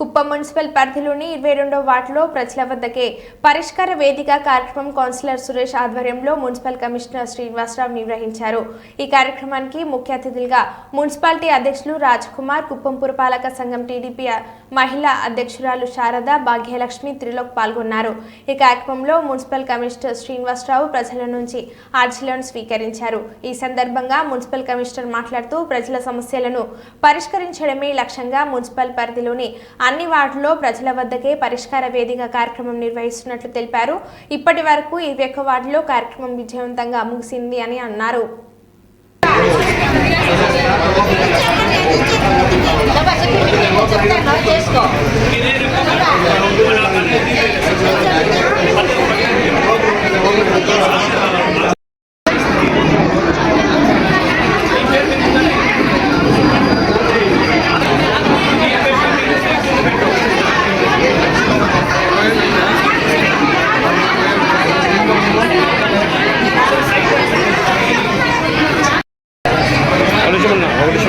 Kuppam municipal పరిధిలోని ఇరవై రెండో వార్డులో ప్రజల వద్దకే పరిష్కార వేదిక కార్యక్రమం కౌన్సిలర్ సురేష్ ఆధ్వర్యంలో మున్సిపల్ కమిషనర్ శ్రీనివాసరావు నిర్వహించారు. ఈ కార్యక్రమానికి ముఖ్య అతిథులుగా మున్సిపాలిటీ అధ్యక్షులు రాజ్ కుమార్ కుప్పం పురపాలక సంఘం టీడీపీ మహిళా అధ్యక్షురాలు శారద భాగ్యలక్ష్మి త్రిలోక్ పాల్గొన్నారు. ఈ కార్యక్రమంలో మున్సిపల్ కమిషనర్ శ్రీనివాసరావు ప్రజల నుంచి ఆర్జీలను స్వీకరించారు. ఈ సందర్భంగా మున్సిపల్ కమిషనర్ మాట్లాడుతూ ప్రజల సమస్యలను పరిష్కరించడమే లక్ష్యంగా మున్సిపల్ పరిధిలోని అన్ని వార్డుల్లో ప్రజల వద్దకే పరిష్కార వేదిక కార్యక్రమం నిర్వహిస్తున్నట్లు తెలిపారు. ఇప్పటి వరకు ఇరవై ఒక్క వార్డులో కార్యక్రమం విజయవంతంగా ముగిసింది అని అన్నారు. చేసుకో 这个脑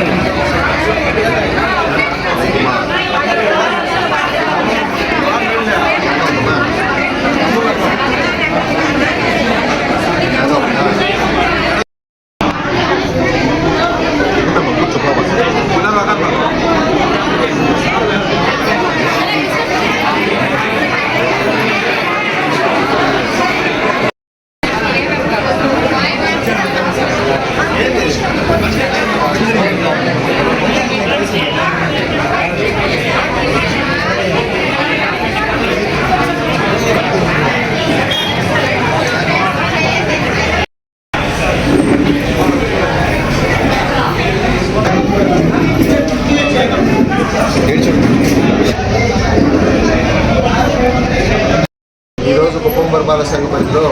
పరిపాలన పరిధిలో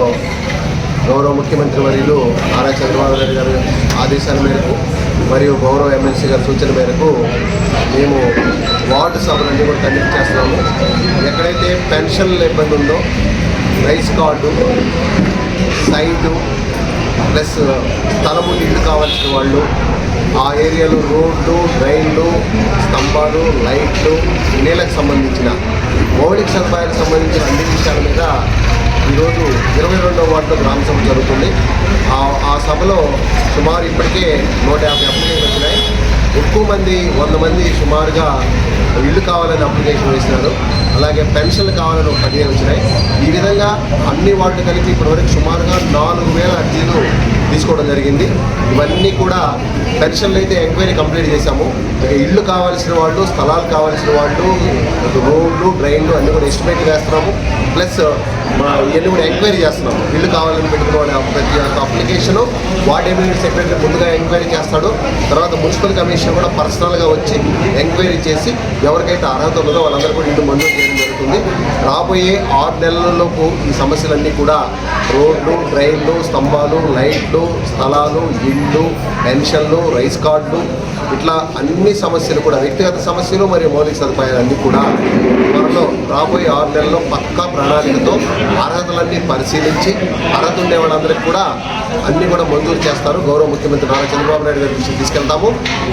గౌరవ ముఖ్యమంత్రి వర్యులు నారా చంద్రబాబు నాయుడు గారి ఆదేశాల మేరకు మరియు గౌరవ ఎమ్మెల్సీ గారి సూచన మేరకు మేము వార్డు సభలన్నీ కూడా కండక్ట్ చేస్తున్నాము. ఎక్కడైతే పెన్షన్ల ఇబ్బంది ఉందో రైస్ కార్డు సైటు ప్లస్ స్థలము నీళ్ళు కావాల్సిన వాళ్ళు ఆ ఏరియాలో రోడ్లు డ్రైన్లు స్తంభాలు లైట్లు నీళ్ళకు సంబంధించిన మౌలిక సదుపాయాలకు సంబంధించిన అన్ని విషయాల మీద ఈరోజు ఇరవై రెండవ వార్డులో గ్రామ సభ జరుగుతుంది. ఆ ఆ సభలో సుమారు ఇప్పటికే నూట యాభై అప్లికేషన్ వచ్చినాయి. ఎక్కువ మంది వంద మంది సుమారుగా ఇల్లు కావాలని అప్లికేషన్ వేసినారు. అలాగే పెన్షన్లు కావాలని ఒక పదిహేను వచ్చినాయి. ఈ విధంగా అన్ని వార్డులు కలిపి ఇప్పటివరకు సుమారుగా నాలుగు వేల అర్జీలు తీసుకోవడం జరిగింది. ఇవన్నీ కూడా పెన్షన్లు అయితే ఎంక్వైరీ కంప్లీట్ చేశాము. ఇల్లు కావాల్సిన వాళ్ళు స్థలాలు కావాల్సిన వాళ్ళు రోడ్లు డ్రైన్లు అన్నీ కూడా ఎస్టిమేట్ వేస్తున్నాము ప్లస్ మా ఇవన్నీ కూడా ఎంక్వైరీ చేస్తున్నాం. ఇల్లు కావాలని పెట్టుకోవాలి ప్రతి ఒక్క అప్లికేషను. వార్డ్ సెక్రటరీ ముందుగా ఎంక్వైరీ చేస్తాడు. తర్వాత మున్సిపల్ కమిషన్ కూడా పర్సనల్గా వచ్చి ఎంక్వైరీ చేసి ఎవరికైతే అర్హత ఉన్నదో వాళ్ళందరూ కూడా ఇల్లు మంజూరు చేయడం జరుగుతుంది. రాబోయే ఆరు నెలలలోపు ఈ సమస్యలన్నీ కూడా రోడ్లు డ్రైన్లు స్తంభాలు లైట్లు స్థలాలు ఇళ్ళు పెన్షన్లు రైస్ కార్డులు ఇట్లా అన్ని సమస్యలు కూడా వ్యక్తిగత సమస్యలు మరియు మౌలిక సదుపాయాలు అన్నీ కూడా త్వరలో రాబోయే ఆరు నెలల్లో పక్కా ప్రణాళికతో అర్హతలన్నీ పరిశీలించి అర్హత ఉండే వాళ్ళందరికీ కూడా అన్నీ కూడా మంజూరు చేస్తారు. గౌరవ ముఖ్యమంత్రి నారా చంద్రబాబు నాయుడు గారి దృష్టికి తీసుకెళ్తాము.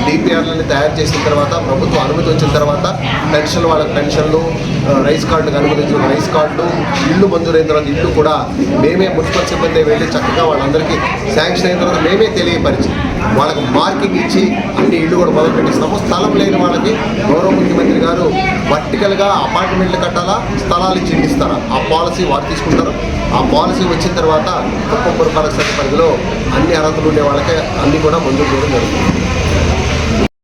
డిపిఆర్లని తయారు చేసిన తర్వాత ప్రభుత్వం అనుమతి వచ్చిన తర్వాత పెన్షన్ వాళ్ళకి పెన్షన్లు రైస్ కార్డులకు అనుమతించిన రైస్ కార్డులు ఇల్లు మంజూరైన తర్వాత ఇల్లు కూడా మేమే మున్సిపల్ సిబ్బంది వెళ్ళి చక్కగా వాళ్ళందరికీ శాంక్షన్ అయిన తర్వాత మేమే తెలియపరిచి వాళ్ళకి మార్కింగ్ ఇచ్చి అన్ని ఇల్లు కూడా మొదలు పెట్టిస్తాము స్థలం లేని వాళ్ళకి గౌరవ ముఖ్యమంత్రి గారు వర్టికల్గా అపార్ట్మెంట్లు కట్టాలా స్థలాలు ఇచ్చి ఇస్తారా? ఆ పాలసీ వారు తీసుకుంటారు. ఆ పాలసీ వచ్చిన తర్వాత ఒక్కొక్కరు పురపాలక పరిధిలో అన్ని అర్హతలు ఉండే వాళ్ళకే అన్ని కూడా మంజూరు చేయడం జరుగుతుంది.